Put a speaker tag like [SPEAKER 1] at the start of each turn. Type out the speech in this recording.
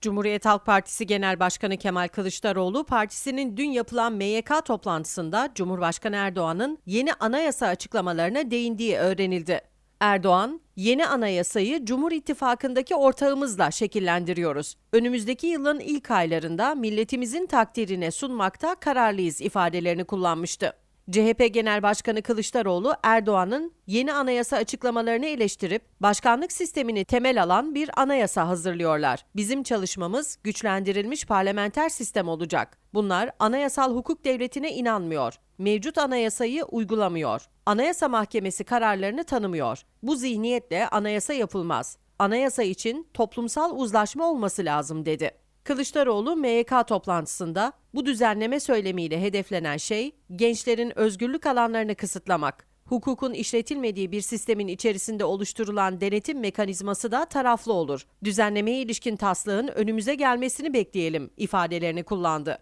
[SPEAKER 1] Cumhuriyet Halk Partisi Genel Başkanı Kemal Kılıçdaroğlu, partisinin dün yapılan MYK toplantısında Cumhurbaşkanı Erdoğan'ın yeni anayasa açıklamalarına değindiği öğrenildi. Erdoğan, yeni anayasayı Cumhur İttifakı'ndaki ortağımızla şekillendiriyoruz. Önümüzdeki yılın ilk aylarında milletimizin takdirine sunmakta kararlıyız ifadelerini kullanmıştı. CHP Genel Başkanı Kılıçdaroğlu Erdoğan'ın yeni anayasa açıklamalarını eleştirip başkanlık sistemini temel alan bir anayasa hazırlıyorlar. Bizim çalışmamız güçlendirilmiş parlamenter sistem olacak. Bunlar anayasal hukuk devletine inanmıyor. Mevcut anayasayı uygulamıyor. Anayasa Mahkemesi kararlarını tanımıyor. Bu zihniyetle anayasa yapılmaz. Anayasa için toplumsal uzlaşma olması lazım dedi. Kılıçdaroğlu MYK toplantısında bu düzenleme söylemiyle hedeflenen şey gençlerin özgürlük alanlarını kısıtlamak. Hukukun işletilmediği bir sistemin içerisinde oluşturulan denetim mekanizması da taraflı olur. Düzenlemeye ilişkin taslağın önümüze gelmesini bekleyelim ifadelerini kullandı.